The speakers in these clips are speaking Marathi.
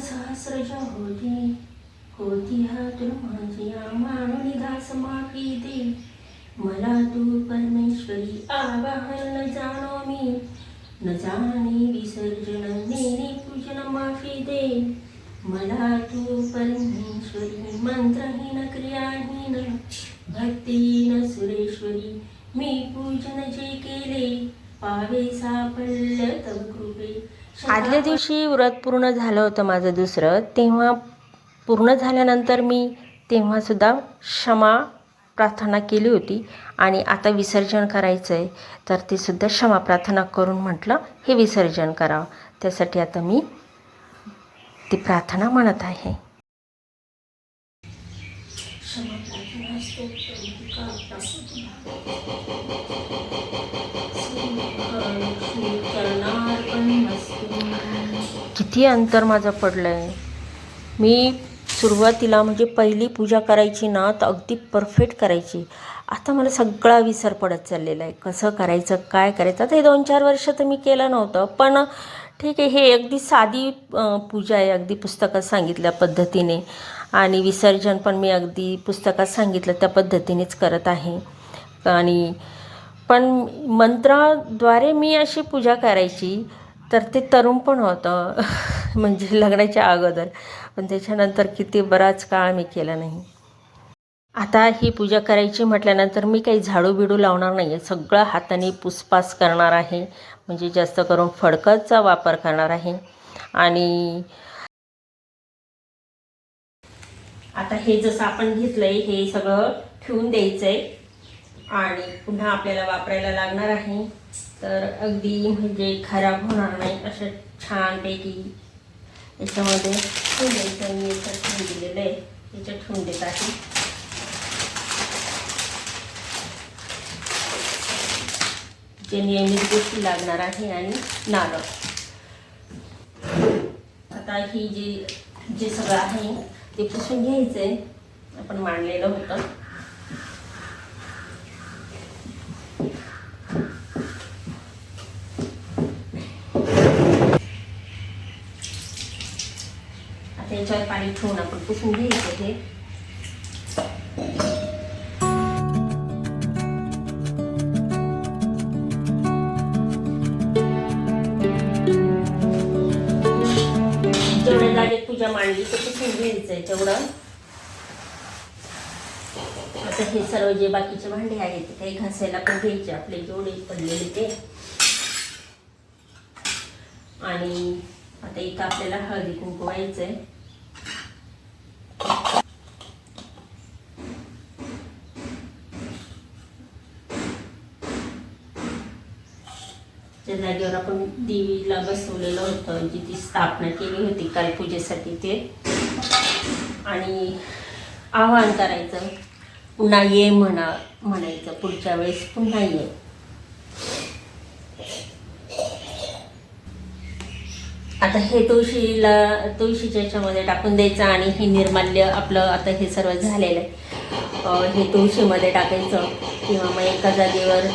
सहस्रज होती होती हातून माझी मानुनी माफी दे मला तू परमेश्वरी आवाहन न जाणो मी न जाणे विसर्जन नेणे पूजन माफी दे मला तू परमेश्वरी मंत्रहीन क्रियाहीन। भक्तीहीन सुरेश्वरी मी पूजन जे केले। पावे साफल्य तव कृपे। आदल्या दिवशी व्रत पूर्ण झालं होतं माझं दुसरं तेव्हा पूर्ण झाल्यानंतर मी तेव्हासुद्धा क्षमा प्रार्थना केली होती. आणि आता विसर्जन करायचं आहे तर ते सुद्धा क्षमा प्रार्थना करून म्हटलं हे विसर्जन करावं. त्यासाठी आता मी ती प्रार्थना म्हणत आहे. किती अंतर माझं पडलं आहे मी सुरुवातीला म्हणजे पहिली पूजा करायची ना तर अगदी परफेक्ट करायची. आता मला सगळा विसर पडत चाललेला आहे. कसं करायचं काय करायचं? आता हे दोन चार वर्ष तर मी केलं नव्हतं पण ठीक आहे हे अगदी साधी पूजा आहे. अगदी पुस्तकात सांगितल्या पद्धतीने. आणि विसर्जन पण मी अगदी पुस्तकात सांगितलं त्या पद्धतीनेच करत आहे. आणि पण मंत्राद्वारे मी अशी पूजा करायची तर ते तरुण पण होतं. म्हणजे लग्नाच्या अगोदर. पण त्याच्यानंतर किती बराच काळ मी केला नाही. आता ही पूजा करायची म्हटल्यानंतर मी काही झाडू बिडू लावणार नाही आहे सगळं हाताने पुसपास करणार आहे. म्हणजे जास्त करून फडकतचा वापर करणार आहे. आणि आता हे जसं आपण घेतलंय हे सगळं ठेवून द्यायचं आहे आणि पुन्हा आपल्याला वापरायला लागणार आहे. तर अगदी म्हणजे खराब होणार नाही असं छानपैकी याच्यामध्ये ठेवून द्यायचं मी याच्यात ठेवून दिलेलं आहे. याच्यात ठेवून देत आहे जे नियमित गोष्टी लागणार आहे आणि नारळ. आता ही जी जे सगळं आहे ते पुसून घ्यायचं आहे आपण मांडलेलं होतं. याच्यावर पाणी ठेवून आपण पुसून घ्यायचं हे जेवढ्या जागेत पूजा मांडली तर पुसून घ्यायचं आहे तेवढं. आता हे सर्व जे बाकीचे भांडे आहेत ते काही घासायला पण घ्यायचे आपले जेवढे पडलेले ते. आणि आता इथं आपल्याला हळदी कुंकू व्हायचं आहे त्या जागेवर आपण देवीला बसवलेलं होतं जी ती स्थापना केली होती काल पूजेसाठी ते. आणि आवाहन करायचं पुन्हा ये म्हणा म्हणायचं पुढच्या वेळेस पुन्हा ये. आता हे तुळशीला तुळशीच्या याच्यामध्ये टाकून द्यायचं आणि हे निर्माल्य आपलं आता हे सर्व झालेलं आहे. हे तुळशीमध्ये टाकायचं किंवा मग एका जागेवर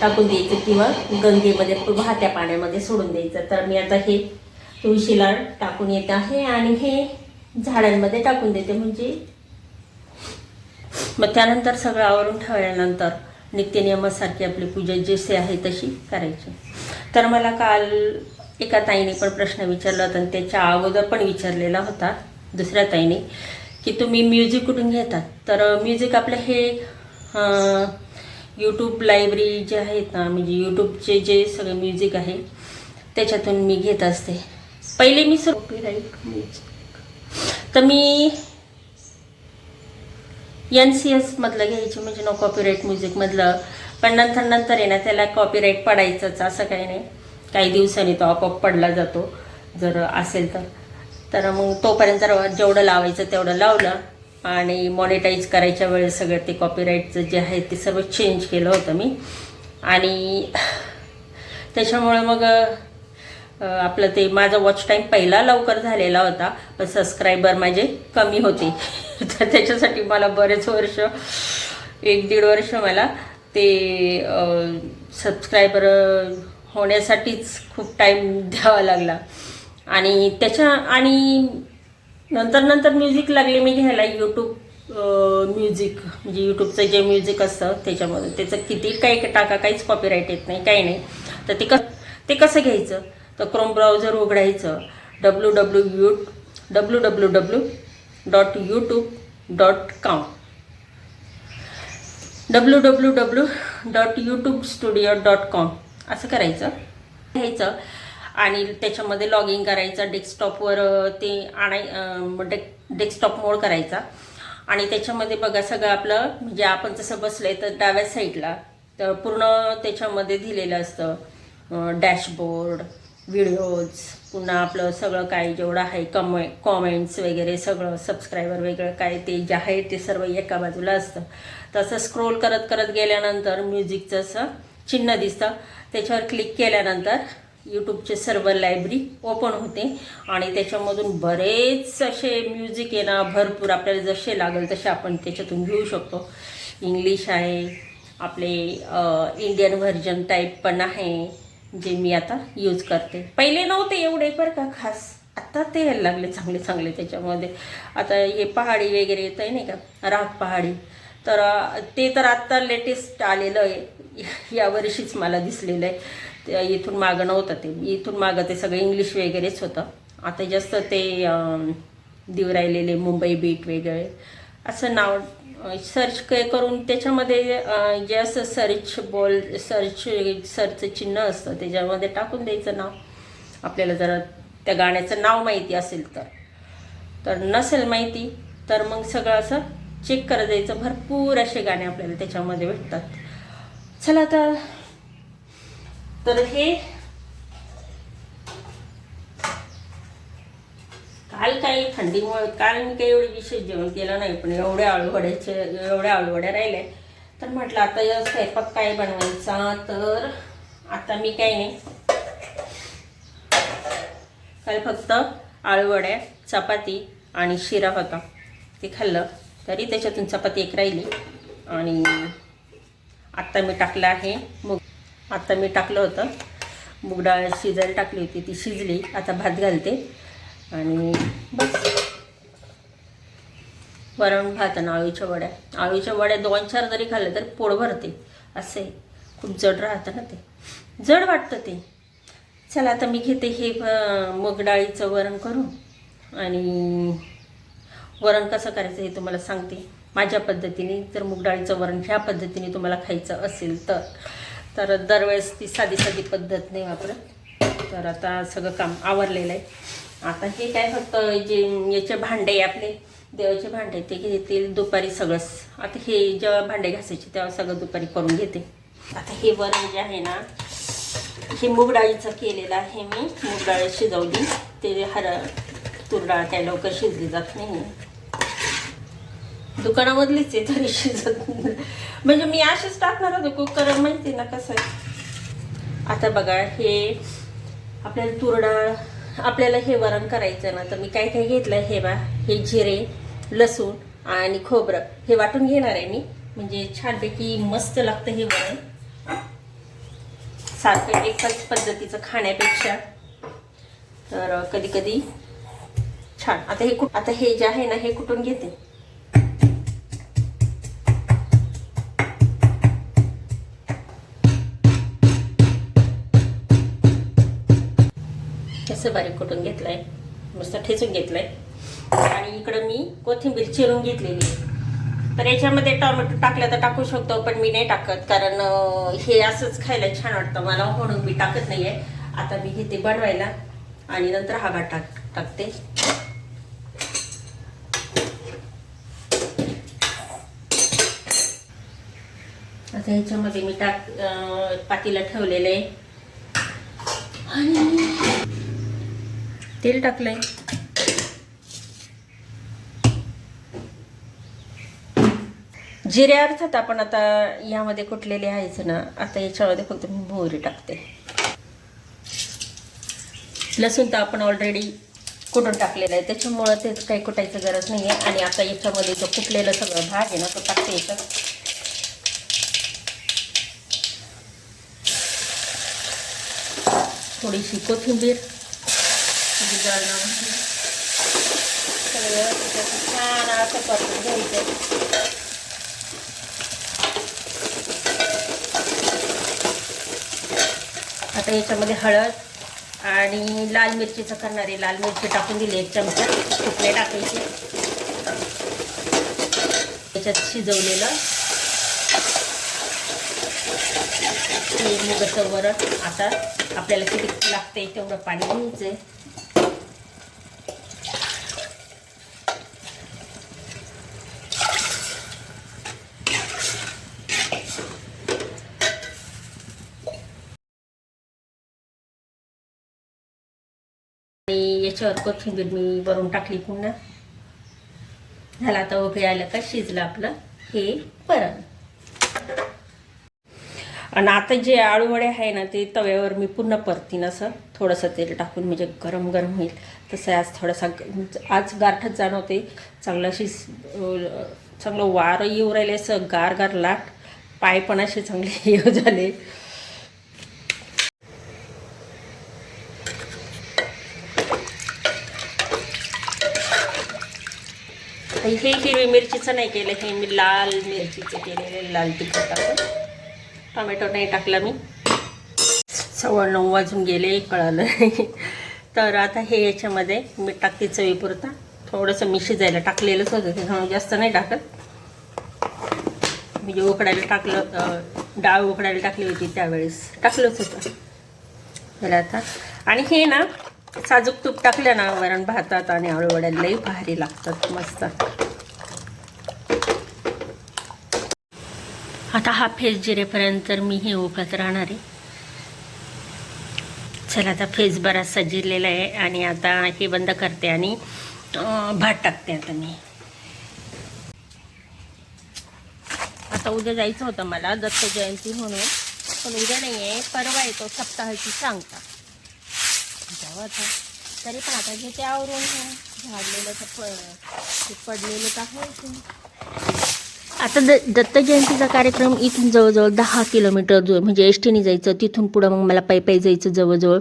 टाकून द्यायचं किंवा गंगेमध्ये वाहत्या पाण्यामध्ये सोडून द्यायचं. तर मी आता हे तुळशीला टाकून येत आहे आणि हे झाडांमध्ये टाकून देते. म्हणजे मग त्यानंतर सगळं आवरून ठेवल्यानंतर नित्यनियमासारखी आपली पूजा जशी आहे तशी करायची. तर मला काल एका ताईने पण प्रश्न विचारला होता आणि त्याच्या अगोदर पण विचारलेला होता दुसऱ्या ताईने की तुम्ही म्युझिक कुठून घेतात? तर म्युझिक आपलं हे यूट्यूब लायब्ररी जे आहेत ना म्हणजे यूट्यूबचे जे सगळे म्युझिक आहे त्याच्यातून मी घेत असते. पहिले मी सर म्युझिक तर मी एन सी एसमधलं घ्यायची म्हणजे नो कॉपीराईट म्युझिकमधलं पण नंतर नंतर आहे ना त्याला कॉपीराईट पडायचंच असं काही नाही. काही दिवसांनी तो आपोआप पडला जातो जर असेल तर. तर मग तोपर्यंत जेवढं लावायचं तेवढं लावलं आणि मॉनिटाईज करायच्या वेळेस सगळं ते कॉपीराईटचं जे आहे ते सर्व चेंज केलं होतं मी. आणि त्याच्यामुळे मग आपलं ते माझा वॉच टाईम पहिला लवकर झालेला होता पण सबस्क्रायबर माझे कमी होते. तर त्याच्यासाठी मला बरेच वर्ष एक दीड वर्ष मला ते सबस्क्रायबर होण्यासाठीच खूप टाईम द्यावा लागला. आणि त्याच्या आणि नंतर नंतर म्युझिक लागले. मी घ्यायला यूट्यूब म्युझिक म्हणजे यूट्यूबचं जे म्युझिक असतं त्याच्यामध्ये त्याचं किती काही टाका काहीच कॉपीराईट येत नाही काही नाही. तर ते क ते कसं घ्यायचं? तर क्रोम ब्राउझर उघडायचं. W W U W W W dot YouTube dot com W W W dot YouTube studio dot com असं करायचं. घ्यायचं आणि त्याच्यामध्ये लॉग इन करायचं डेस्कटॉपवर ते आणाय डे डेस्कटॉप मोड करायचा. आणि त्याच्यामध्ये बघा सगळं आपलं म्हणजे आपण जसं बसलं आहे तर डाव्या साईडला तर पूर्ण त्याच्यामध्ये दिलेलं असतं डॅशबोर्ड व्हिडिओज पुन्हा आपलं सगळं काय जेवढं आहे कमे कॉमेंट्स वगैरे सगळं सबस्क्रायबर वगैरे काय ते जे आहे ते सर्व एका बाजूला असतं. तसं स्क्रोल करत करत गेल्यानंतर म्युझिकचं असं चिन्ह दिसतं. त्याच्यावर क्लिक केल्यानंतर यूट्यूबचे सर्व लायब्ररी ओपन होते. आणि त्याच्यामधून बरेच असे म्युझिक आहे ना भरपूर आपल्याला जसे लागेल तसे आपण त्याच्यातून घेऊ शकतो. इंग्लिश आहे आपले इंडियन व्हर्जन टाईप पण आहे जे मी आता यूज करते. पहिले नव्हते एवढे बरं का खास. आता ते यायला लागले चांगले चांगले त्याच्यामध्ये. आता हे पहाडी वगैरे येत आहे नाही का राग पहाडी. तर ते तर आत्ता लेटेस्ट आलेलं आहे. यावर्षीच मला दिसलेलं आहे. ते इथून मागं नव्हतं ते. इथून मागं ते सगळं इंग्लिश वगैरेच होतं. आता जास्त ते अं, देऊ राहिलेले मुंबई बीट वेगळे असं नाव सर्च करून त्याच्यामध्ये जे असं सर्च बॉल सर्च सर्च चिन्ह असतं त्याच्यामध्ये टाकून द्यायचं नाव. आपल्याला जरा त्या गाण्याचं नाव माहिती असेल तर. तर नसेल माहिती तर मग सगळं असं चेक करत द्यायचं भरपूर असे गाणे आपल्याला त्याच्यामध्ये भेटतात. चला आता. तर हे काल काही थंडीमुळे काल मी काही एवढे विशेष जेवण केलं नाही पण एवढ्या आळूवड्याचे एवढ्या आळूवड्या राहिल्या तर म्हटलं आता या स्वयंपाक काय बनवायचा? तर आता मी काही नाही. काल फक्त आळूवड्या चपाती आणि शिरा होता. ते खाल्लं. तरी त्याच्यातून चपाती एक राहिली. आणि आत्ता मी टाकलं आहे मूग. आत्ता मी टाकलं होतं. मूग डाळ शिजायला टाकली होती ती शिजली. आता भात घालते. आणि बस. वरण भात आणि आळूच्या वड्या. आळूच्या वड्या दोन चार जरी खाल्ल्या तर पोट भरते. असे खूप जड राहतं ना ते. जड वाटतं ते. चला आता मी घेते हे अं, मूग डाळीचं वरण करून. आणि वरण कसं करायचं हे तुम्हाला सांगते. माझ्या पद्धतीने जर मूग डाळीचं वरण ह्या पद्धतीने तुम्हाला खायचं असेल तर. तर दरवेळेस ती साधी साधी पद्धत नाही वापरत. तर आता सगळं काम आवरलेलं आहे. आता हे काय फक्त जे याचे भांडे आपले देवाचे भांडे ते घेतील दुपारी सगळंच. आता हे जेव्हा भांडे घासायचे तेव्हा सगळं दुपारी करून घेते. आता हे वरण जे आहे ना हे मूग डाळीचं केलेलं आहे मी. मूग शिजवली. ते हर तुरडाळ काय लवकर शिजली जात नाही. दुकानामधलीच आहे तरी शिजत म्हणजे मी अशीच टाकणार होते कुकर माहिती ना कसं आता बघा हे आपल्याला तुरडाळ आपल्याला हे वरण करायचं ना तर मी काय काय घेतलं हे बा हे जिरे लसूण आणि खोबरं हे वाटून घेणार आहे मी. म्हणजे छानपैकी मस्त लागतं हे वरण. सारखं एकाच पद्धतीचं खाण्यापेक्षा. तर कधी कधी छान. आता हे कुठ आता हे जे आहे ना हे कुठून घेते? कसं बारीक कुठून घेतलाय मस्त ठेचून घेतलाय. आणि इकडं मी कोथिंबीर चिरून घेतलेली आहे. तर याच्यामध्ये टोमॅटो टाकलं तर टाकू शकतो पण मी नाही टाकत कारण हे असंच खायला छान वाटतं. मला म्हणून मी टाकत नाहीये. आता मी घेते बनवायला आणि नंतर हा भात टाक टाकते. आता ह्याच्यामध्ये मी टाक पातीला ठेवलेलं आहे. आणि तेल टाकलंय. जिऱ्या अर्थात आपण आता यामध्ये कुटलेले आहेच ना आता याच्यामध्ये फक्त मी मोहरी टाकते. लसूण तर आपण ऑलरेडी कुटून टाकलेलं आहे त्याच्यामुळं ते काही कुटायचं गरज नाही आहे आणि आता याच्यामध्ये जो कुटलेलं सगळं भाग आहे ना तो टाकते याच्यात. थोडीशी कोथिंबीर. भाजी सगळं त्याचं छान असं परतून घ्यायचं आता याच्यामध्ये हळद आणि लाल मिरचीचं करणार आहे. लाल मिरची टाकून दिली एक चमचा. तुकडे टाकायचे? याच्यात शिजवलेलं हे मुगाचं वरण. आता आपल्याला किती लागते तेवढं पाणी घ्यायचं आहे आणि याच्यावर कोथिंबीर मी वरून टाकली पुन्हा. झालं आता उभे आलं का शिजलं आपलं हे वरण. आणि आता जे आळूवडे आहे ना ते तव्यावर मी पुन्हा परतीन असं थोडंसं तेल टाकून म्हणजे गरम गरम होईल. तसं आज थोडासा आज गारठच जाणवते. चांगलं शिज चांगलं वारं येऊ राहिले असं गार गार लाट. पाय पण असे चांगले येऊ झाले. हे हिरवी मिरचीचं नाही केलं हे मी लाल मिरचीचं केलेलं लाल तिखट टाकून. टोमॅटो नाही टाकला मी. सव्वा नऊ वाजून गेले कळालं. नाही तर आता हे याच्यामध्ये मी टाकते चवीपुरता. थोडंसं मी शिजायला टाकलेलंच होतं त्याच्यामुळे जास्त नाही टाकत. मी जे उकडायला टाकलं डाळ उकडायला टाकली होती त्यावेळेस. टाकलंच होतं. त्याला आता आणि हे ना साजूक तूप टाकलं ना वरण भातात आणि आळूवड्याला लई भारी लागतात मस्त. आता हा फेस जिरेपर्यंत तर मी हे उकळत राहणार आहे. चला आता फेस बराचसा जिरलेला आहे आणि आता हे बंद करते आणि भात टाकते आता मी. आता उद्या जायचं होतं मला दत्त जयंती म्हणून पण उद्या नाही आहे परवा येतो सप्ताहाची सांगता. जावाचा तरी पण आता घेते आवरून झाडलेलं तर पडलेलं तर आहे. आता द दत्त जयंतीचा कार्यक्रम इथून जवळजवळ दहा किलोमीटर दूर म्हणजे एस टीने जायचं तिथून पुढं मग मला पायी पायी जायचं जवळजवळ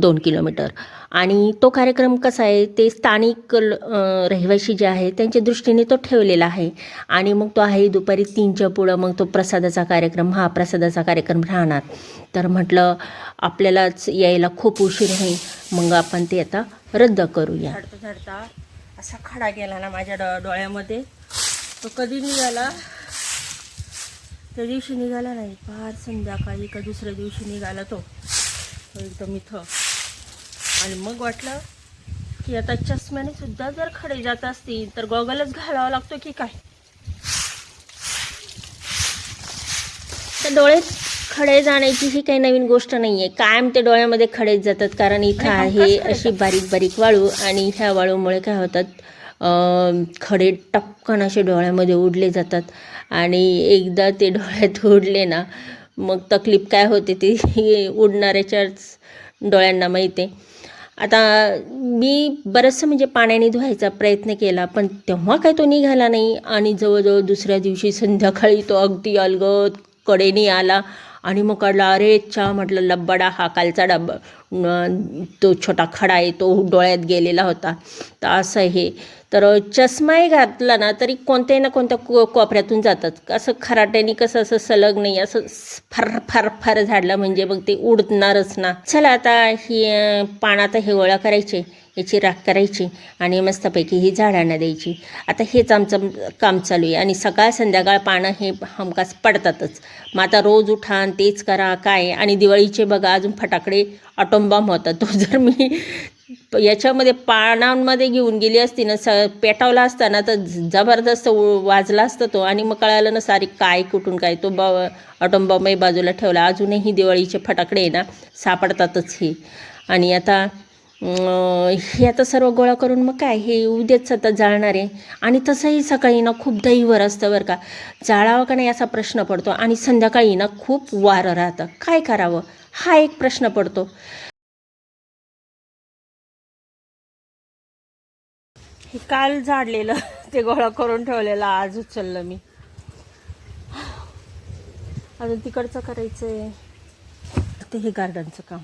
दोन किलोमीटर. आणि तो कार्यक्रम कसा आहे ते स्थानिक रहिवाशी रहिवासी जे आहे त्यांच्या दृष्टीने तो ठेवलेला आहे. आणि मग तो आहे दुपारी तीनच्या पुढं मग तो प्रसादाचा कार्यक्रम हा प्रसादाचा कार्यक्रम राहणार. तर म्हटलं आपल्यालाच यायला खूप उशीर होईल. मग आपण ते आता रद्द करूया. झाडता झाडता असा खडा गेला ना माझ्या डो डोळ्यामध्ये. तो कधी निघाला? त्या दिवशी निघाला नाही. फार संध्याकाळी का दुसऱ्या दिवशी निघाला तो. एकदम इथं. आणि मग वाटलं की आता चष्म्याने सुद्धा जर खडे जात असतील तर गॉगलच घालावा लागतो की काय? तर डोळे खडे जाण्याची ही काही नवीन गोष्ट नाही आहे कायम ते डोळ्यामध्ये खडेच जातात कारण इथं आहे अशी बारीक बारीक वाळू. आणि ह्या वाळूमुळे काय होतात खडे टपकन असे डोळ्यामध्ये उडले जातात. आणि एकदा ते डोळ्यात उडले ना मग तकलीफ काय होते ती उडणाऱ्याच्याच डोळ्यांना माहीत आहे आता मी बरंचसं म्हणजे पाण्याने धुवायचा प्रयत्न केला पण तेव्हा काय तो निघाला नाही. आणि जवळजवळ दुसऱ्या दिवशी संध्याकाळी तो अगदी अलगद कडेने आला आणि मग काढला अरे चा म्हटलं लब्बाडा हा कालचा डब्बा. तो छोटा खडा आहे तो डोळ्यात गेलेला होता. तर असं हे. तर चष्माही घातला ना तरी कोणत्याही ना कोणत्या को कोपऱ्यातून जातात. असं खराट्याने कसं असं सलग नाही असं फार फार फार झाडलं म्हणजे मग ते उडणारच ना. चला आता ही अं, पानं आता हे गोळा करायचे याची राख करायची आणि मस्तपैकी ही झाडांना द्यायची. आता हेच आमचं काम चालू आहे आणि सकाळ संध्याकाळ पानं हे हमखास पडतातच. मग आता रोज उठा तेच करा काय? आणि दिवाळीचे बघा अजून फटाकडे ऑटोमबॉम्ब होतात. तो जर मी याच्यामध्ये पानांमध्ये घेऊन गेली असती ना स पेटावला असता ना तर जबरदस्त उ- वाजला असता तो आणि मग कळालं ना सारी काय कुठून काय तो बा बॉम्बई बाजूला ठेवला. अजूनही दिवाळीचे फटाकडे आहे ना सापडतातच हे. आणि आता हे आता सर्व गोळा करून मग काय हे उद्याच आता जाळणार आहे. आणि तसंही सकाळी ना खूप दहीवर असतं बरं का. जाळावं का नाही असा प्रश्न पडतो आणि संध्याकाळी ना खूप वारं राहतं. काय करावं? हा एक प्रश्न पडतो. हे काल झाडलेलं ते गोळा करून ठेवलेलं आज उचललं मी. अजून तिकडचं करायचं आहे ते हे गार्डनचं काम.